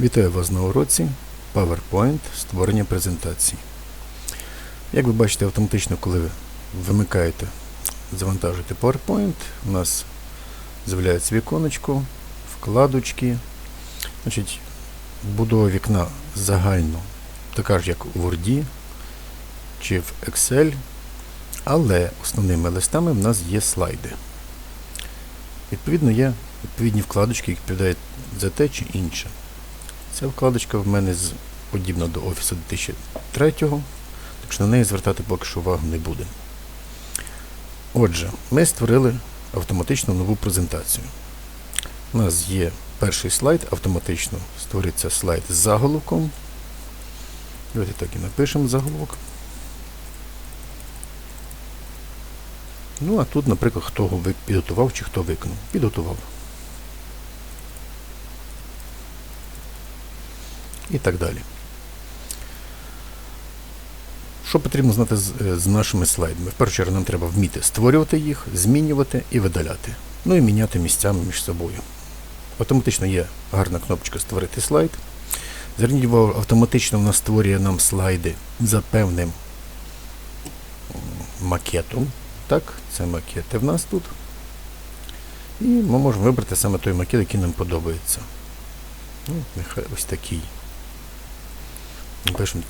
Вітаю вас на уроці PowerPoint створення презентації. Як ви бачите, автоматично, коли ви вимикаєте, завантажуєте PowerPoint, у нас з'являється віконечко, вкладочки. Значить, будова вікна загально така ж, як у Word чи в Excel, але основними листами в нас є слайди. Відповідно, є відповідні вкладочки, які відповідають за те чи інше. Ця вкладочка в мене з, подібна до Офісу 2003, так що на неї звертати поки що увагу не буде. Отже, ми створили автоматично нову презентацію. У нас є перший слайд, автоматично створиться слайд з заголовком. Давайте так і напишемо заголовок. Ну, а тут, наприклад, хто його підготував чи хто виконав. Підготував. І так далі. Що потрібно знати з, е, з нашими слайдами? В першу чергу нам треба вміти створювати їх, змінювати і видаляти. Ну і міняти місцями між собою. Автоматично є гарна кнопочка Створити слайд. Зверніть увагу, автоматично вона створює нам слайди за певним макетом. Так, це макети в нас тут. І ми можемо вибрати саме той макет, який нам подобається. Ну, нехай ось такий. Пишемо.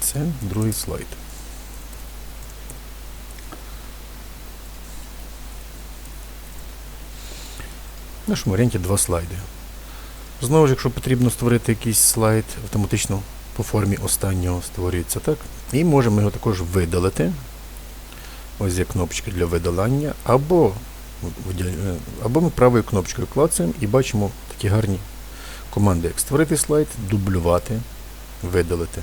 Це другий слайд. В нашому варіанті два слайди. Знову ж, якщо потрібно створити якийсь слайд, автоматично по формі останнього створюється так. І можемо його також видалити. Ось є кнопочка для видалання, або, е, або ми правою кнопочкою клацаємо і бачимо такі гарні команди, як створити слайд, дублювати, видалити.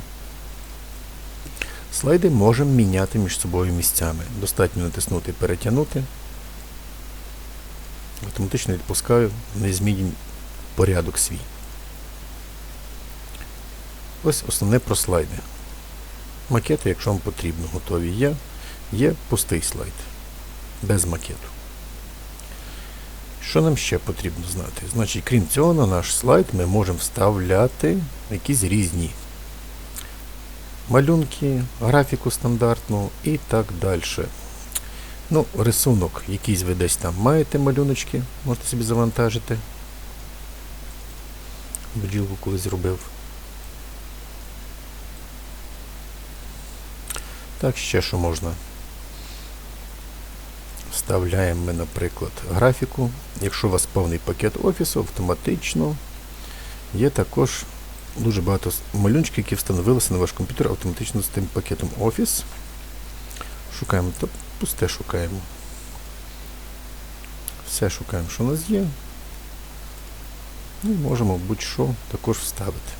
Слайди можемо міняти між собою місцями. Достатньо натиснути перетягнути. Автоматично відпускаю незмінний порядок свій. Ось основне про слайди. Макети, якщо вам потрібно, готові є. Є пустий слайд. Без макету. Що нам ще потрібно знати? Значить, крім цього, на наш слайд ми можемо вставляти якісь різні малюнки, графіку стандартну і так далі. Ну, рисунок, якийсь ви десь там маєте малюночки, можете собі завантажити. Бджілку колись зробив. Так, ще що можна. Вставляємо ми, наприклад, графіку. Якщо у вас повний пакет офісу, автоматично є також дуже багато малюнчиків, які встановилися на ваш комп'ютер автоматично з тим пакетом Office. Шукаємо, та пусте шукаємо. Все шукаємо, що у нас є. Ну, і можемо будь-що також вставити.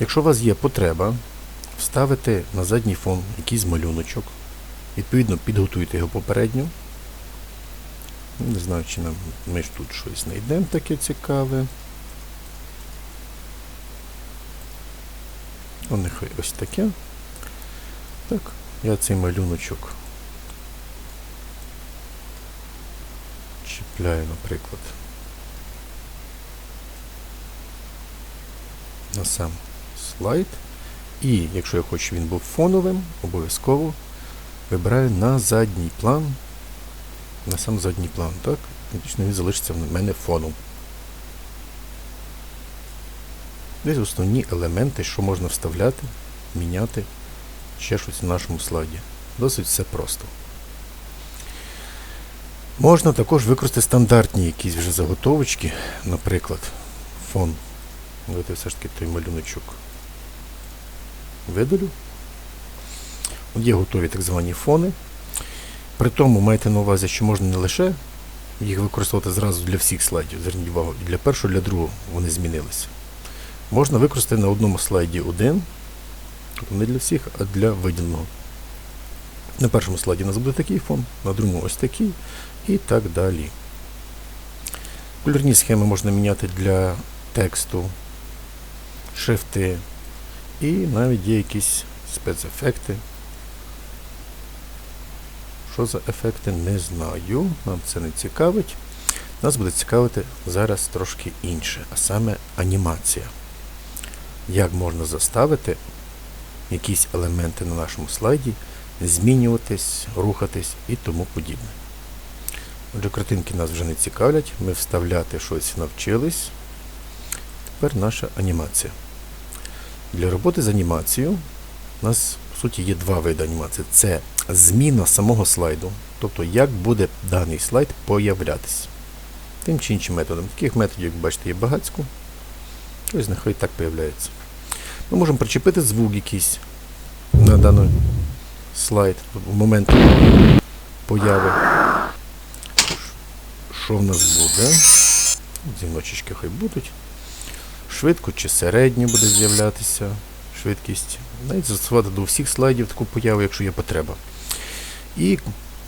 Якщо у вас є потреба вставити на задній фон якийсь малюночок, відповідно підготуйте його попередньо. Не знаю, чи нам ми ж тут щось знайдемо таке цікаве. О, нехай ось таке. Так, я цей малюночок чіпляю, наприклад, на сам слайд. І якщо я хочу, щоб він був фоновим, обов'язково вибираю на задній план на сам задній план, так? Фактично він залишиться в мене фоном. Десь основні елементи, що можна вставляти, міняти, ще щось в нашому слайді. Досить все просто. Можна також використати стандартні якісь вже заготовочки, наприклад, фон. Давайте все ж таки той малюночок видалю. Є готові так звані фони. При тому майте на увазі, що можна не лише їх використовувати зразу для всіх слайдів, зверніть увагу, і для першого, і для другого вони змінилися. Можна використати на одному слайді один, тобто не для всіх, а для виділеного. На першому слайді у нас буде такий фон, на другому ось такий і так далі. Кольорні схеми можна міняти для тексту, шрифти і навіть є якісь спецефекти. Що за ефекти, не знаю. Нам це не цікавить. Нас буде цікавити зараз трошки інше, а саме анімація. Як можна заставити якісь елементи на нашому слайді змінюватись, рухатись і тому подібне. Отже, картинки нас вже не цікавлять, ми вставляти щось навчились. Тепер наша анімація. Для роботи з анімацією у нас, по суті, є два види анімації. Це зміна самого слайду, тобто як буде даний слайд появлятись. Тим чи іншим методом. Таких методів, як бачите, є багатько. Ось нехай так появляється. Ми можемо причепити звук якийсь на даний слайд в момент появи. Що в нас буде? Дзвіночечки хай будуть. Швидко чи середньо буде з'являтися швидкість. Навіть застосувати до всіх слайдів таку появу, якщо є потреба. І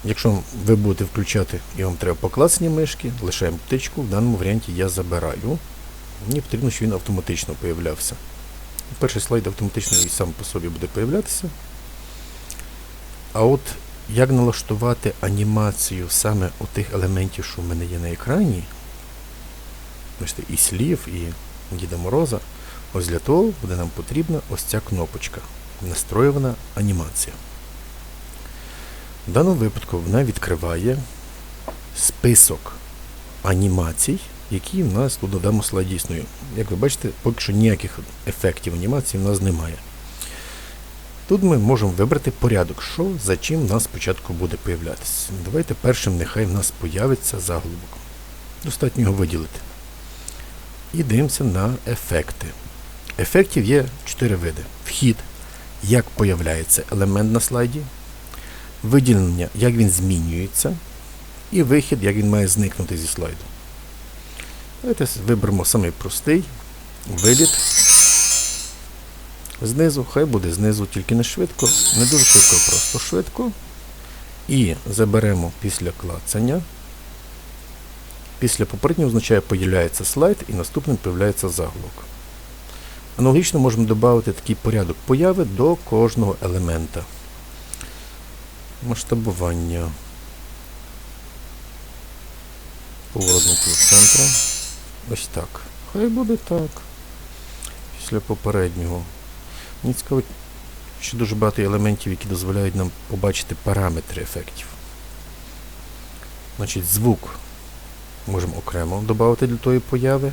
якщо ви будете включати і вам треба поклацання мишки, лишаємо птичку, в даному варіанті я забираю. Мені потрібно, щоб він автоматично появлявся. Перший слайд автоматично і сам по собі буде появлятися. А от як налаштувати анімацію саме у тих елементів, що в мене є на екрані, бачите, і слів, і Діда Мороза, ось для того буде нам потрібна ось ця кнопочка. Настроювана анімація. В даному випадку вона відкриває список анімацій, які в нас тут на даному слайді існують. Як ви бачите, поки що ніяких ефектів анімації в нас немає. Тут ми можемо вибрати порядок, що за чим в нас спочатку буде появлятися. Давайте першим нехай в нас появиться заголовок. Достатньо його виділити. І дивимося на ефекти. Ефектів є 4 види. Вхід, як появляється елемент на слайді, виділення, як він змінюється, і вихід, як він має зникнути зі слайду. Давайте виберемо самий простий виліт. Знизу, хай буде знизу, тільки не швидко, не дуже швидко, просто швидко. І заберемо після клацання. Після попереднього означає появляється слайд і наступним появляється заголовок. Аналогічно можемо додати такий порядок появи до кожного елемента. Масштабування. Поворотник до центру. Ось так. Хай буде так. Після попереднього. Мені цікаво, що дуже багато елементів, які дозволяють нам побачити параметри ефектів. Значить, звук можемо окремо додати для тої появи.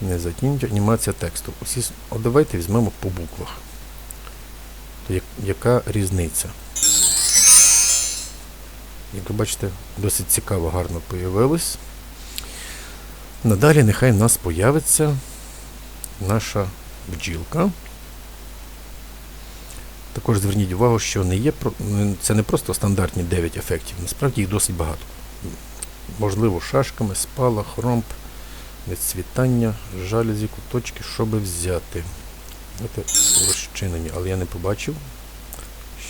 Не затініть анімація тексту. Усі, от давайте візьмемо по буквах. То як, яка різниця? Як ви бачите, досить цікаво, гарно появилось. Надалі нехай в нас появиться наша бджілка. Також зверніть увагу, що не є, це не просто стандартні 9 ефектів, насправді їх досить багато. Можливо, шашками, спалах, ромб, відцвітання, жалюзі, куточки, щоб взяти. Це розчинені, але я не побачив.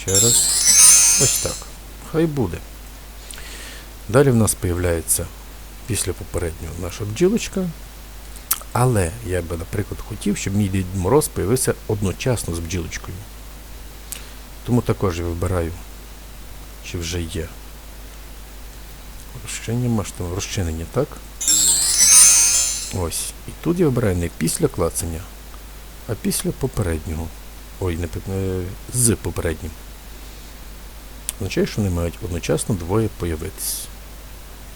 Ще раз. Ось так. Хай буде. Далі в нас з'являється після попереднього наша бджілочка. Але я би, наприклад, хотів, щоб мій Дід Мороз з'явився одночасно з бджілочкою. Тому також я вибираю, чи вже є розчинення розчинення, так? Ось. І тут я вибираю не після клацання, а після попереднього. Ой, не з попереднім. Означає, що вони мають одночасно двоє появитись.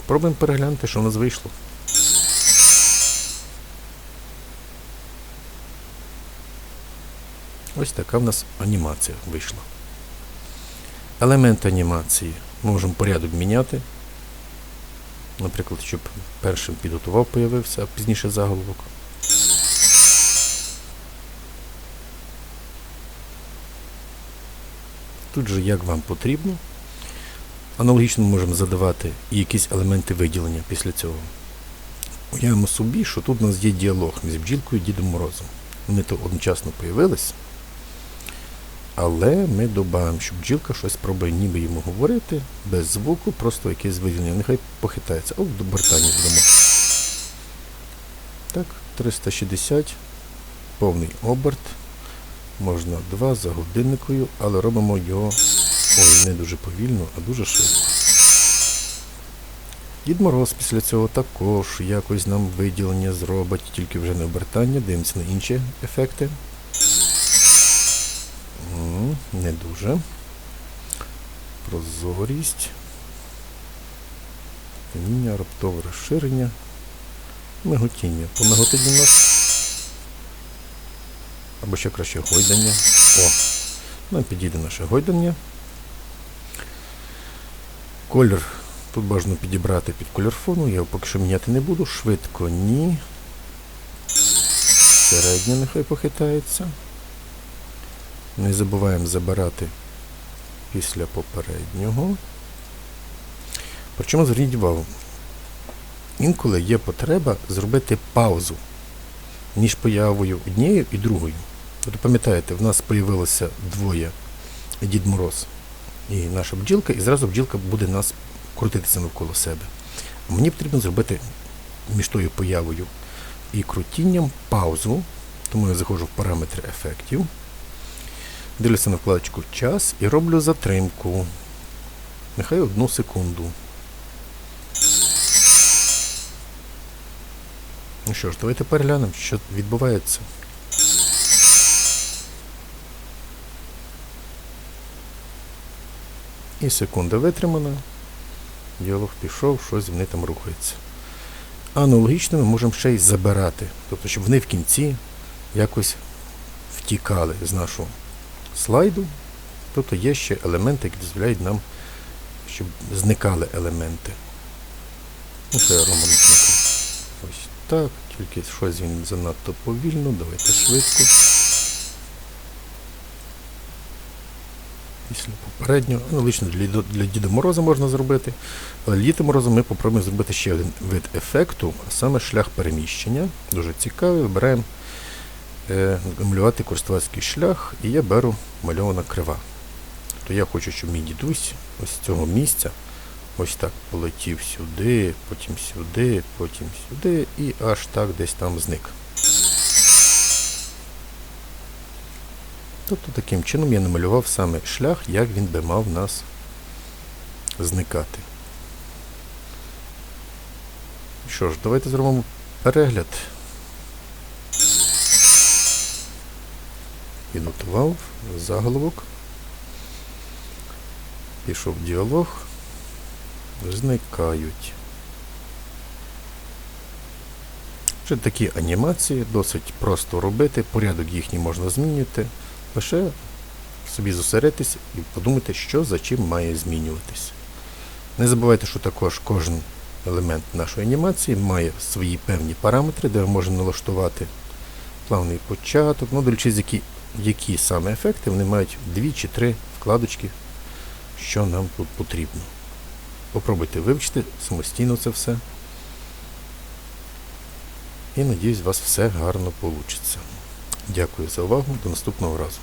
Пробуємо переглянути, що в нас вийшло. Ось така в нас анімація вийшла. Елемент анімації ми можемо порядок міняти. Наприклад, щоб першим підготував появився, а пізніше заголовок. Тут же як вам потрібно. Аналогічно можемо задавати і якісь елементи виділення після цього. Уявимо собі, що тут у нас є діалог між бджілкою і Дідом Морозом. Вони то одночасно появились. Але ми додаємо, що бджілка щось спробує ніби йому говорити, без звуку, просто якесь виділення. Нехай похитається. О, до бортані додамо. Так, 360, повний оберт. Можна два за годинникою, але робимо його ой, не дуже повільно, а дуже швидко. Дід Мороз після цього також якось нам виділення зробить, тільки вже не обертання, дивимося на інші ефекти. Не дуже. Прозорість. Теміння, раптове розширення. Миготіння. Помиготить він нас. Або ще краще гойдання. О! Нам підійде наше гойдання. Колір тут бажано підібрати під колір фону, я його поки що міняти не буду. Швидко ні. Середня нехай похитається. Не забуваємо забирати після попереднього. Причому зверніть увагу, інколи є потреба зробити паузу між появою однією і другою. От пам'ятаєте, в нас з'явилося двоє Дід Мороз і наша бджілка, і зразу бджілка буде нас крутитися навколо себе. Мені потрібно зробити між тою появою і крутінням паузу, тому я заходжу в параметри ефектів, дивлюся на вкладочку час і роблю затримку. Нехай одну секунду. Ну що ж, давайте переглянемо, що відбувається. І секунда витримана. Діалог пішов, щось вони там рухається. Аналогічно ми можемо ще й забирати. Тобто, щоб вони в кінці якось втікали з нашого слайду. Тобто є ще елементи, які дозволяють нам, щоб зникали елементи. Ну, я Ось так, тільки щось він занадто повільно, давайте швидко. Після попереднього, аналогічно для, Діда- для Діда Мороза можна зробити. Але Діда Мороза ми попробуємо зробити ще один вид ефекту, а саме шлях переміщення. Дуже цікавий. Вибираємо малювати користувацький шлях, і я беру мальована крива. То я хочу, щоб мій дідусь ось з цього місця ось так полетів сюди, потім сюди, потім сюди і аж так десь там зник. Тобто таким чином я намалював саме шлях, як він би мав нас зникати. Що ж, давайте зробимо перегляд. Підготував заголовок. Пішов діалог. Зникають. Вже такі анімації досить просто робити, порядок їхній можна змінювати. Лише собі зосередитись і подумати, що за чим має змінюватись. Не забувайте, що також кожен елемент нашої анімації має свої певні параметри, де можемо налаштувати плавний початок, ну, дивлячись, які, які саме ефекти, вони мають дві чи три вкладочки, що нам тут потрібно. Попробуйте вивчити самостійно це все. І надіюсь, у вас все гарно вийде. Дякую за увагу. До наступного разу.